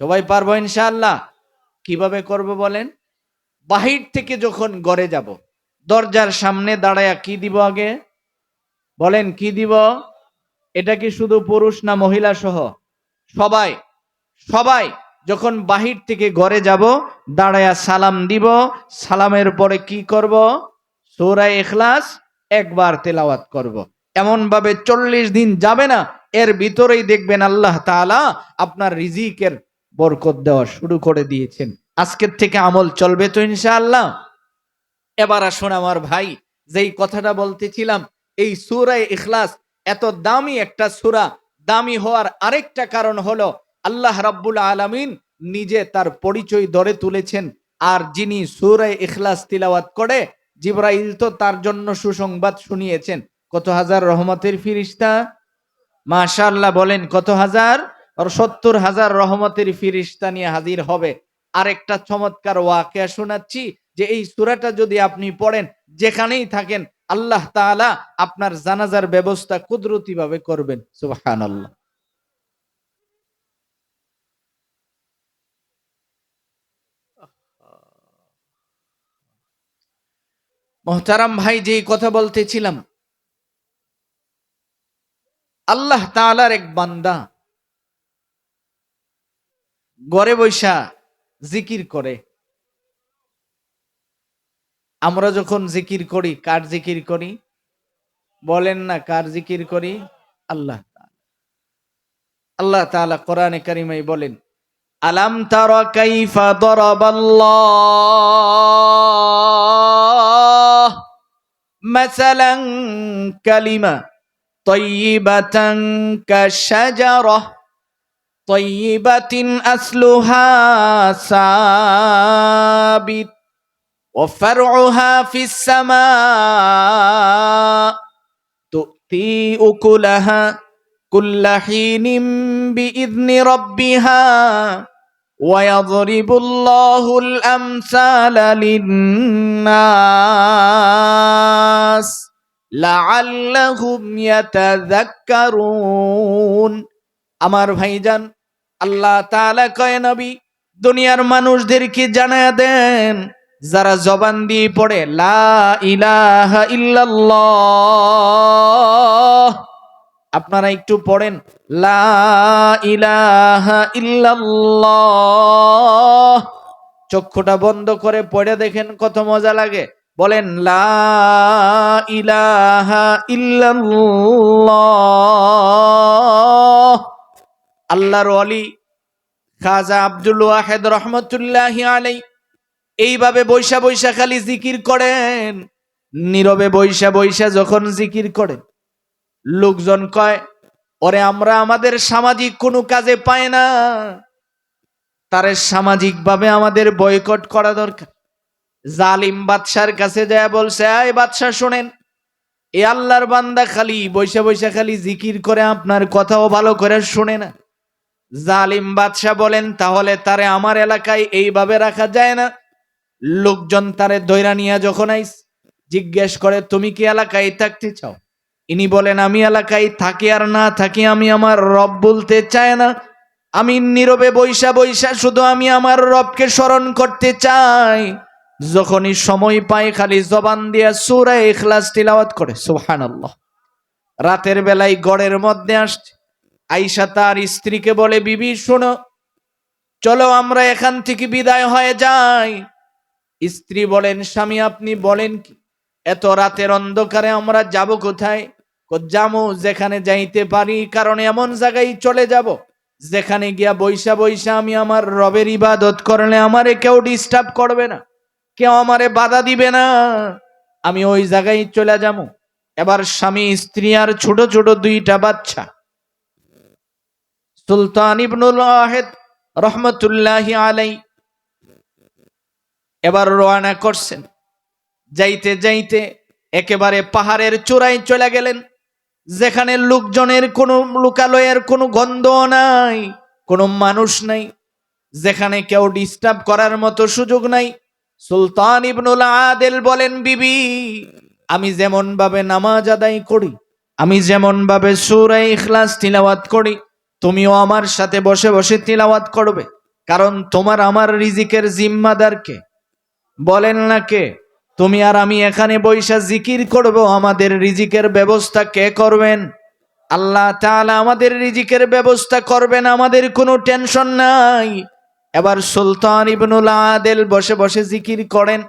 সবাই পারব ইনশাআল্লাহ। কীভাবে করব বলেন? বাহির থেকে যখন ঘরে যাব, দরজার সামনে দাঁড়ায়া কি দিব আগে? বলেন, কি দিব? এটা কি শুধু পুরুষ না মহিলা সহ? সবাই সবাই যখন বাহির থেকে ঘরে যাব, দাঁড়ায়া সালাম দিব। সালামের পরে কি করব? সৌরায় এখলাস একবার তেলাওয়াত করব। এমন ভাবে চল্লিশ দিন যাবে না, এর ভিতরেই দেখবেন আল্লাহ তাআলা আপনার রিজিকের বরকত দেওয়া শুরু করে দিয়েছেন। আজকের থেকে আমল চলবে তো ইনশাআল্লাহ। এবার আসুন আমার ভাই, যেই কথাটা বলতেছিলাম, এই সুরায় ইখলাস এত দামি একটা সুরা, দামি হওয়ার আরেকটা কারণ হলো, আল্লাহ রাব্বুল আলামিন নিজে তার পরিচয় ধরে তুলেছেন, আর যিনি সুরায় ইখলাস তিলাওয়াত করে, জিব্রাইল তো তার জন্য সুসংবাদ শুনিয়েছেন। কত হাজার রহমতের ফিরিস্তা? মাশাআল্লাহ বলেন কত হাজার? আর সত্তর হাজার রহমতের ফিরিস্তা নিয়ে হাজির হবে। আরেকটা চমৎকার ওয়াকিয়া শোনাচ্ছি যে এই সুরাটা যদি আপনি পড়েন, যেখানেই থাকেন, আল্লাহ তাআলা আপনার জানাজার ব্যবস্থা কুদরতি ভাবে করবেন। সুবহানাল্লাহ। মোহতারাম ভাই যেই কথা বলতেছিলাম, আল্লাহ তাআলার এক বান্দা গড়ে বৈশা জিকির করে আমরা যখন জিকির করি কার জিকির করি বলেন না কার জিকির করি আল্লাহ তাআলা। আল্লাহ তাআলা কোরআনে কারিমাই বলেন আলাম তারা কাইফা দরাবাল্লাহ মাসালান কালিমা طيبة كالشجرة طيبة أصلها ثابت وفرعها في السماء تؤتي أكلها كل حين بإذن ربها ويضرب الله الأمثال للناس لعلهم يتذكرون আমার ভাইজান আল্লাহ তাআলা কয়, নবী, দুনিয়ার মানুষদেরকে জানায় দেন, যারা জবান দিয়ে পড়ে, লা ইলাহা আপনারা একটু পড়েন, লা ইলাহা চক্ষুটা বন্ধ করে পড়ে দেখেন কত মজা লাগে। বলেন, লা ইলাহা আল্লাহর অলি খাজা আব্দুল ওয়াহেদ রহমতুল্লাহ আলাই এইভাবে বৈশা বৈশা খালি জিকির করেন। নীরবে বৈশা বৈশা যখন জিকির করেন, লোকজন কয়, ওরে, আমরা আমাদের সামাজিক কোনো কাজে পাই না। তারে সামাজিক ভাবে আমাদের বয়কট করা দরকার। জালিম বাদশার কাছে যায়, বলছে, এই বাদশাহ, শোনেন, এ আল্লাহর বান্দা খালি বৈশা বৈশা খালি জিকির করে আপনার কথাও ভালো করে শুনে না। জালিম বাদশাহ বলেন, তাহলে তারে আমার এলাকায় এইভাবে রাখা যায় না? লোকজন তারে দৈরা নিয়ে যখন আইস, জিজ্ঞেস করে, তুমি কি এলাকায় থাকতে চাও? ইনি বলেন, আমি এলাকায় থাকি আর না থাকি আমি আমার রব বলতে চাই না। আমি নীরবে বৈশা বৈশা শুধু আমি আমার রবকে স্মরণ করতে চাই। যখনই সময় পাই খালি জবান দিয়া সুরা ইখলাস তিলাওয়াত করে, সুবহানাল্লাহ। রাতের বেলায় গড়ের মধ্যে আসছে। আইসা তার স্ত্রীকে বলে, বিবি, শোনো। চলো আমরা এখান থেকে বিদায় হয়ে যাই। স্ত্রী বলেন, স্বামী, আপনি বলেন কি? এত রাতের অন্ধকারে আমরা যাব কোথায়? যামু, যেখানে যাইতে পারি, কারণ এমন জায়গায় চলে যাব, যেখানে গিয়া বৈশা বৈশা আমি আমার রবের ইবাদত করলে আমারে কেউ ডিস্টার্ব করবে না, কেউ আমারে বাধা দিবে না। আমি ওই জায়গায় চলে যাব এবার স্বামী, স্ত্রী আর ছোট ছোট দুইটা বাচ্চা সুলতান ইবনুল আহেদ রহমতুল্লাহ আলাই এবার রওনা করছেন। যাইতে যাইতে একেবারে পাহাড়ের চূড়ায় চলে গেলেন, যেখানে লোকজনের কোনো লোকালয়ের কোনো গন্ধ নাই, কোনো মানুষ নাই, যেখানে কেউ ডিস্টার্ব করার মতো সুযোগ নাই। সুলতান ইবনুল আদেল বলেন, বিবি, আমি যেমন ভাবে নামাজ আদায় করি, আমি যেমন ভাবে সুরাই ইখলাস তিলাওয়াত করি তুমিও আমার সাথে বসে বসে তিলাওয়াত করবে, কারণ তোমার আমার রিজিকের জিম্মাদার কে? বলেন না কে? তুমি আর আমি এখানে বৈশা জিকির করব, আমাদের রিজিকের ব্যবস্থা কে করবেন? আল্লাহ তাআলা আমাদের রিজিকের ব্যবস্থা করবেন, আমাদের কোনো টেনশন নাই। এবার সুলতান ইবনুল আদেল বসে বসে জিকির করেন,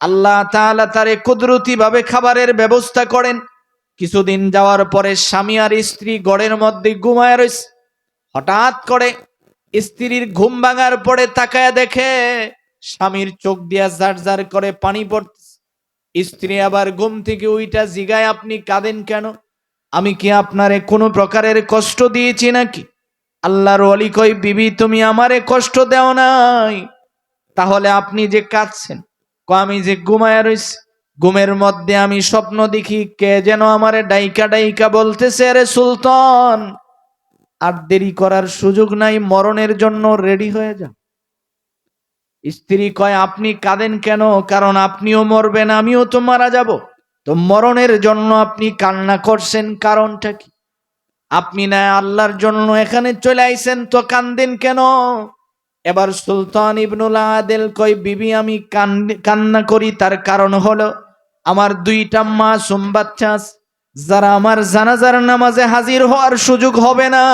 আল্লাহ তাআলা তারে কুদরতি ভাবে খাবারের ব্যবস্থা করেন। কিছুদিন যাওয়ার পরে স্বামী আর স্ত্রী গড়ের মধ্যে ঘুমায় রয়েছে হঠাৎ করে স্ত্রীর ঘুম ভাঙার পরে তাকায় দেখে স্বামীর চোখ দিয়া জার জার করে পানি পড়তেছে। স্ত্রী আবার ঘুম থেকে ওইটা জিগায়, আপনি কাঁদেন কেন? আমি কি আপনারে কোনো প্রকারের কষ্ট দিয়েছি নাকি? আল্লাহর অলি কই বিবি, তুমি আমারে কষ্ট দেও নাই। তাহলে আপনি যে কাঁদছেন ক আমি যে ঘুমায় রইছি, ঘুমের মধ্যে আমি স্বপ্ন দেখি কে যেন আমারে ডাইকা ডাইকা বলতেছে আরে সুলতান। আর দেরি করার সুযোগ নাই মরণের জন্য রেডি হয়ে যাও। স্ত্রী কয় আপনি কাঁদেন কেন? কারণ আপনিও মরবেন আমিও তো মারা যাব। তো মরণের জন্য আপনি কান্না করছেন কারণটা কি? আপনি না আল্লাহর জন্য এখানে চলে আইছেন তো কান্দেন কেন? এবার সুলতান ইবনুল আদেল কয় বিবি আমি কান- কান্না করি তার কারণ হলো আমার দুইটা মাসুম বাচ্চা আছে, যারা আমার জানাজার নামাজে হাজির হওয়ার সুযোগ হবে না,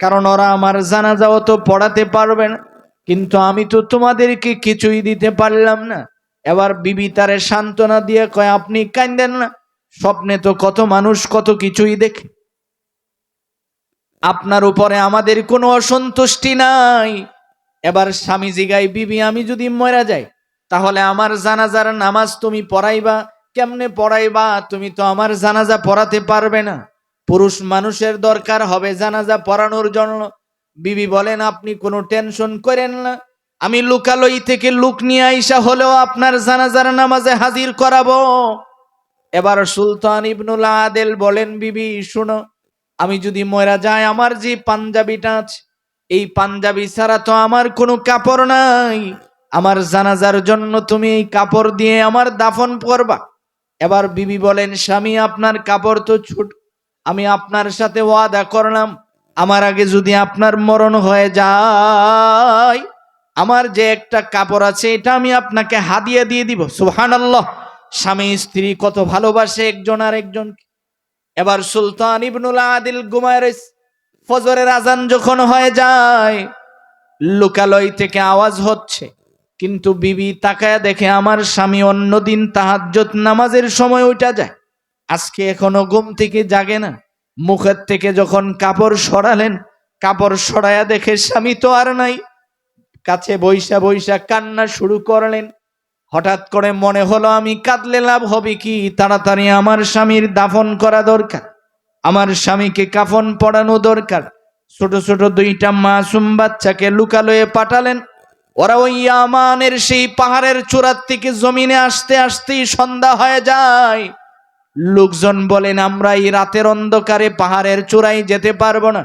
কারণ ওরা আমার জানাজাও তো পড়াতে পারবে না। কিন্তু আমি তো তোমাদেরকে কিছুই দিতে পারলাম না। এবার বিবি তারে সান্ত্বনা দিয়ে কয়, আপনি কান্দেন না। স্বপ্নে তো কত মানুষ কত কিছুই দেখে। আপনার উপরে আমাদের কোনো অসন্তুষ্টি নাই। এবার স্বামী জিগাই বিবি, আমি যদি মরা যাই, তাহলে আমার জানাজার নামাজ তুমি পড়াইবা। কেমনে পড়াইবা? তুমি তো আমার জানাজা পড়াতে পারবে না। পুরুষ মানুষের দরকার হবে জানাজা পড়ানোর জন্য। বিবি বলেন, আপনি কোনো টেনশন করেন না। আমি লুকালই থেকে লুক নিয়ে আইসা হলেও আপনার জানাজার নামাজে হাজির করাবো। এবার সুলতান ইবনুল আদেল বলেন, বিবি, শুনো, আমি যদি মরা যায় আমার যে পাঞ্জাবিটা আছে, এই পাঞ্জাবি ছাড়া তো আমার কোনো কাপড় নাই। আমার জানাজার জন্য তুমি এই কাপড় দিয়ে আমার দাফন করবা। এবার বিবি বলেন, স্বামী, আপনার কাপড় তো ছুট আমি আপনার সাথে ওয়াদা করলাম, আমার আগে যদি আপনার মরণ হয়ে যায়, আমার যে একটা কাপড় আছে, এটা আমি আপনাকে হাদিয়া দিয়ে দিব। সুবহানাল্লাহ। স্বামী, স্ত্রী কত ভালোবাসে একজন আর একজনকে। এবার সুলতান ইবনুল আদিল রয়েছে ফজরের আজান যখন হয়ে যায়, লোকালয় থেকে আওয়াজ হচ্ছে। কিন্তু বিবি তাকায় দেখে আমার স্বামী অন্যদিন তাহাজ্জত নামাজের সময় ওইটা যায়। আজকে এখনও ঘুম থেকে জাগে না। মুখের থেকে যখন কাপড় সরালেন, কাপড় সরায়া দেখে স্বামী তো আর নাই। কাছে বৈশা বৈশা কান্না শুরু করলেন। হঠাৎ করে মনে হলো, আমি কাঁদলে লাভ হবে কি? তাড়াতাড়ি আমার স্বামীর দাফন করা দরকার। আমার স্বামীকে কাফন পড়ানো দরকার। ছোট ছোট দুইটা মাসুম বাচ্চাকে লুকালয়ে পাঠালেন। ওরা ওই ইয়ামানের সেই পাহাড়ের চূড়ার থেকে জমিনে আসতে আসতেই সন্ধ্যা হয়ে যায়। লোকজন বলেন, আমরা এই রাতের অন্ধকারে পাহাড়ের চূড়ায় যেতে পারব না।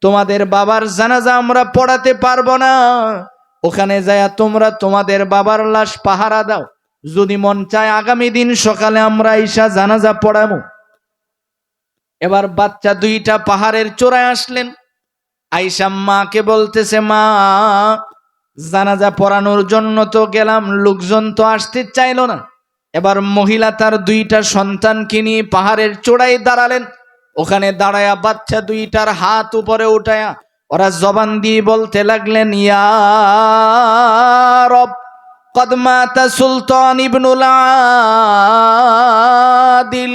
তোমাদের বাবার জানাজা আমরা পড়াতে পারব না। ওখানে যায়া তোমরা তোমাদের বাবার লাশ পাহারা দাও। যদি মন চায় আগামী দিন সকালে আমরা ঈশা জানাজা পড়াবো। এবার বাচ্চা দুইটা পাহাড়ের চূড়ায় আসলেন। আইসা মাকে বলতেছে, মা জানাজা পড়ানোর জন্য তো গেলাম, লোকজন তো আসতে চাইলো না। এবার মহিলা তার দুইটা সন্তানকে নিয়ে পাহাড়ের চূড়ায় দাঁড়ালেন। ওখানে দাঁড়ায়া বাচ্চা দুইটার হাত উপরে উঠায়া ওরা জবান দিয়ে বলতে লাগলেন, ইয়া রব কদমাতা সুলতান ইবনুল আদিল।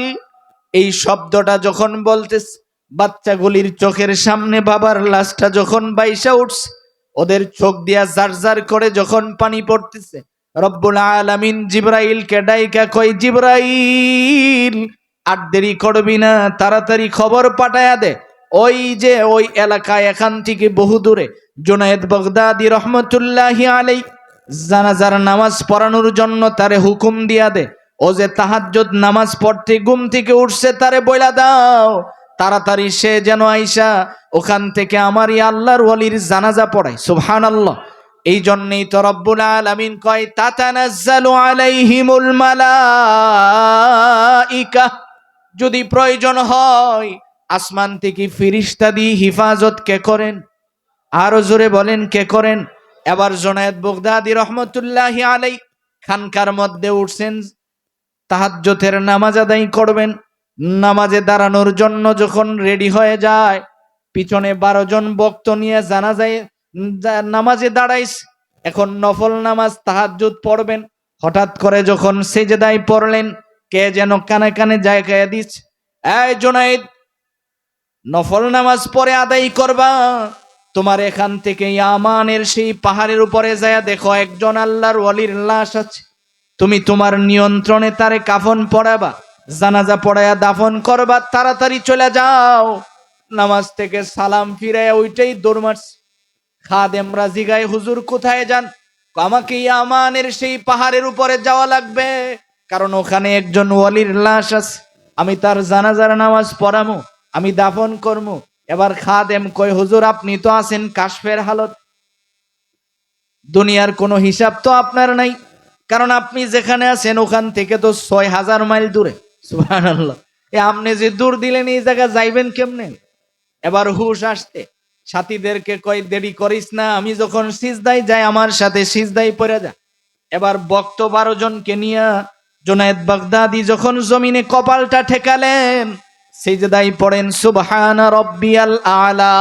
এই শব্দটা যখন বলতেছে, বাচ্চাগুলির চোখের সামনে বাবার লাশটা যখন বাইসা উঠছে ওদের চোখ দিয়া জার জার করে যখন পানি পড়তেছে, রব্বুল আলামিন জিব্রাইলকে ডাইকা কই জিব্রাইল, আর দেরি করবি না, তাড়াতাড়ি খবর পাঠায়া দে। ওই যে ওই এলাকায় এখান থেকে বহু দূরে, জুনায়েদ বগদাদি রহমতুল্লাহি আলাই জানাজার নামাজ পড়ানোর জন্য তারে হুকুম দিয়া দে। ও যে তাহাজ্জুদ নামাজ পড়তে ঘুম থেকে উঠছে, তারে বইলা দাও। তাড়াতাড়ি সে যেন আইসা ওখান থেকে আমার এই আল্লাহর ওয়ালির জানাজা পড়ায়। সুবহানাল্লাহ। এই জন্যই তো রব্বুল আলামিন কয়, তাতানাজ্জালু আলাইহিমুল মালাইকা। যদি প্রয়োজন হয়, আসমান থেকে ফিরিস্তা দিয়ে হিফাজত কে করেন? আরও জোরে বলেন, কে করেন? এবার জোনায়েদ বগদাদি রহমতুল্লাহ আলাই খানকার মধ্যে উঠছেন তাহাজ্জতের নামাজ আদায় করবেন। নামাজে দাঁড়ানোর জন্য যখন রেডি হয়ে যায়, পিছনে বারো জন বক্ত নিয়ে জানা যায় নামাজে দাঁড়াইস, এখন নফল নামাজ তাহাজ্জুদ পড়বেন। হঠাৎ করে যখন সেজেদাই পড়লেন, কে যেন কানে কানে জায়গায় দিস, এই জোনাইদ, নফল নামাজ পরে আদায় করবা। তোমার এখান থেকে আমানের সেই পাহাড়ের উপরে যায় দেখো, একজন আল্লাহর ওয়ালির লাশ আছে। তুমি তোমার নিয়ন্ত্রণে তারে কাফন পড়াবা জানাজা পড়ায়া দাফন করবা, তাড়াতাড়ি চলে যাও। নামাজ থেকে সালাম ফিরে ওইটাই দৌড় মারছে। খাদেমরা জিগায় হুজুর কোথায় যান? আমাকে ইয়ামানের সেই পাহাড়ের উপরে যাওয়া লাগবে, কারণ ওখানে একজন ওয়ালির লাশ আছে। আমি তার জানাজার নামাজ পড়ামু, আমি দাফন করমু। এবার খাদেম কয়, হুজুর, আপনি তো আছেন কাশফের হালত। দুনিয়ার কোনো হিসাব তো আপনার নাই, কারণ আপনি যেখানে আছেন ওখান থেকে তো ছয় হাজার মাইল দূরে। এ আপনি যে দূর দিলেন, এই জায়গা যাইবেন কেমনে? এবার হুশ আসতে সাথীদেরকে কয়, দেরি করিস না, আমি যখন সিজদাই যাই, আমার সাথে সিজদাই পড়ে যা। এবার বক্ত বারো জনকে নিয়ে জোনায়েদ বাগদাদি যখন জমিনে কপালটা ঠেকালেন সিজদাই পড়েন, সুবহানা রব্বিয়াল আলা।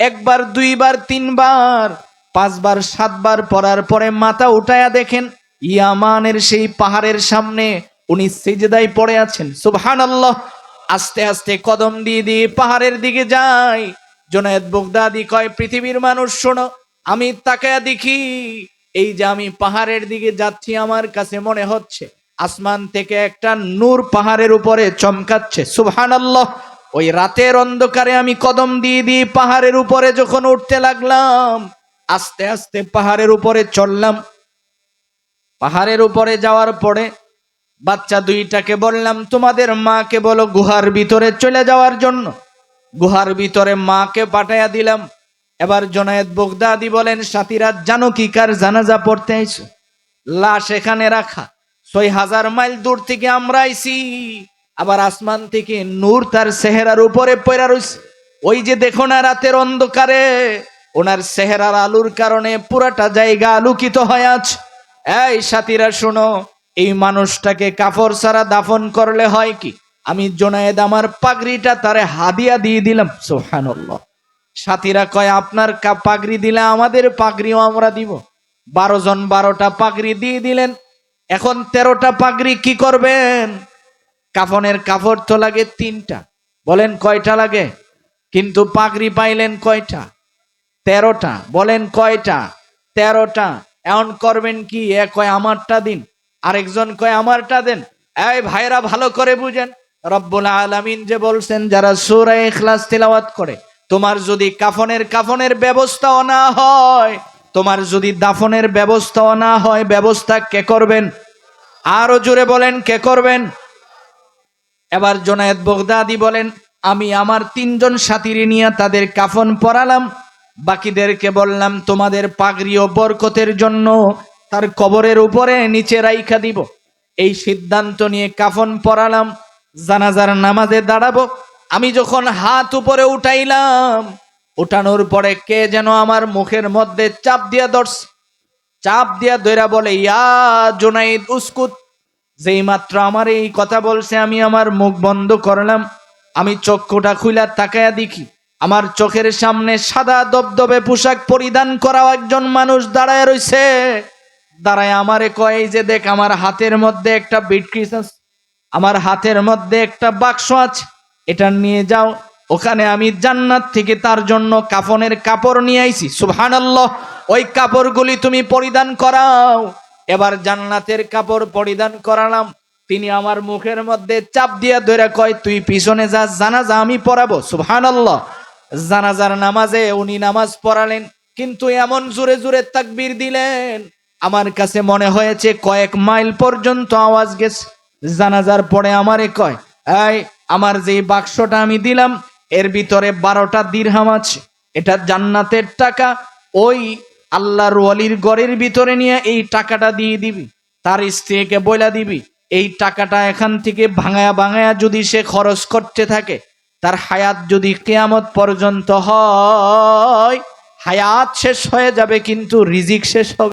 একবার, দুইবার, তিনবার, পাঁচবার, সাতবার পড়ার পরে মাথা উঠায়া দেখেন ইয়ামানের সেই পাহাড়ের সামনে উনি সিজদাই পড়ে আছেন। সুবহানাল্লাহ। আস্তে আস্তে কদম দিয়ে দিয়ে পাহাড়ের দিকে যাই জোনায়েদ বগদাদি কয়, পৃথিবীর মানুষ, শোনো, আমি তাকায়া দেখি। এই যে আমি পাহাড়ের দিকে যাচ্ছি, আমার কাছে মনে হচ্ছে আসমান থেকে একটা নূর পাহাড়ের উপরে চমকাচ্ছে। সুবহানাল্লাহ। ওই রাতের অন্ধকারে আমি কদম দিয়ে দিয়ে পাহাড়ের উপরে যখন উঠতে লাগলাম, আস্তে আস্তে পাহাড়ের উপরে চললাম। পাহাড়ের উপরে যাওয়ার পরে বাচ্চা দুইটাকে বললাম, তোমাদের মাকে বলো গুহার ভিতরে চলে যাওয়ার জন্য। গুহার ভিতরে মাকে পাঠাইয়া দিলাম। এবার জনায়েদ বগদাদি বলেন, সাথীরা, জানো কি কার জানাজা পড়তে আইছো? লাশ এখানে রাখা। ছয় হাজার মাইল দূর থেকে আমরা আইছি। আবার আসমান থেকে নূর তার চেহারার উপরে পয়রা রয়েছে ওই যে দেখো না, রাতের অন্ধকারে। ওনার চেহারার আলুর কারণে পুরাটা জায়গা আলোকিত হয়ে আছে। এই সাথীরা, শোনো, এই মানুষটাকে কাফর ছাড়া দাফন করলে হয় কি? আমি জোনায়েদ আমার পাগড়িটা তারে হাদিয়া দিয়ে দিলাম সোহানুল্লাহ সাথীরা কয়, আপনার পাগড়ি দিলে আমাদের পাগড়িও আমরা দিব। বারো জন বারোটা পাগড়ি দিয়ে দিলেন। এখন তেরোটা পাগড়ি কি করবেন? কাফনের কাপড় তো লাগে তিনটা। বলেন কয়টা লাগে? কিন্তু পাগড়ি পাইলেন কয়টা? তেরোটা। বলেন কয়টা? তেরোটা। এমন করবেন কি? এ কয় আমারটা দিন, আরেকজন কয় আমারটা দেন। এই ভাইরা ভালো করে বুঝেন। রব্বুল আলামিন যে বলছেন, যারা সূরা ইখলাস তেলাওয়াত করে, তোমার যদি কাফনের কাফনের ব্যবস্থাও না হয়, তোমার যদি দাফনের ব্যবস্থাও না হয়, ব্যবস্থা কে করবেন? আরও জোরে বলেন, কে করবেন? এবার জোনায়েদ বগদাদি বলেন, আমি আমার তিনজন সাথীরে নিয়ে তাদের কাফন পরালাম। বাকিদেরকে বললাম, তোমাদের পাগড়ি ও বরকতের জন্য তার কবরের উপরে নিচে রাইখা দিব। এই সিদ্ধান্ত নিয়ে কাফন পরালাম, জানাজার নামাজে দাঁড়াবো। আমি যখন হাত উপরে উঠাইলাম, উঠানোর পরে কে যেন আমার মুখের মধ্যে চাপ দিয়া ধরছে। চাপ দিয়া দইরা বলে, ইয়া জোনাইদ, উস্কুত। যেই মাত্র আমার এই কথা বলছে, আমি আমার মুখ বন্ধ করলাম। আমি চক্ষুটা খুইলা তাকায়া দেখি। আমার চোখের সামনে সাদা দবদবে পোশাক পরিধান করা একজন মানুষ দাঁড়ায় রইছে। দাঁড়ায় আমারে কয় যে দেখ, আমার হাতের মধ্যে একটা বিটক্রিস আছে, আমার হাতের মধ্যে একটা বাক্স আছে, এটা নিয়ে যাও। ওখানে আমি জান্নাত থেকে তার জন্য কাফনের কাপড় নিয়ে আইছি। সুবহানাল্লাহ, ওই কাপড়গুলি তুমি পরিধান করাও। এবার জান্নাতের কাপড় পরিধান করালাম। তিনি আমার মুখের মধ্যে চাপ দিয়ে ধরে কয়, তুই পিছনে যা, জানাজা আমি পড়াবো। সুবহানাল্লাহ জানাজার নামাজে উনি নামাজ পড়ালেন, কিন্তু এমন জোরে জোরে তাকবীর দিলেন। আমার কাছে মনে হয়েছে কয়েক মাইল পর্যন্ত আওয়াজ গেছে। জানাজার পরে আমারে কয়, এই, আমার যে বাক্সটা আমি দিলাম, এর ভিতরে বারোটা দিরহাম আছে। এটা জান্নাতের টাকা, ওই আল্লাহর ওয়ালির গড়ের ভিতরে নিয়ে এই টাকাটা দিয়ে দিবি। তার স্ত্রীকে বইলা দিবি, এই টাকাটা এখান থেকে ভাঙায়া ভাঙায়া যদি সে খরচ করতে থাকে তার হায়াত যদি কেয়ামত পর্যন্ত হয় হায়াত শেষ হয়ে যাবে কিন্তু রিজিক শেষ হবে।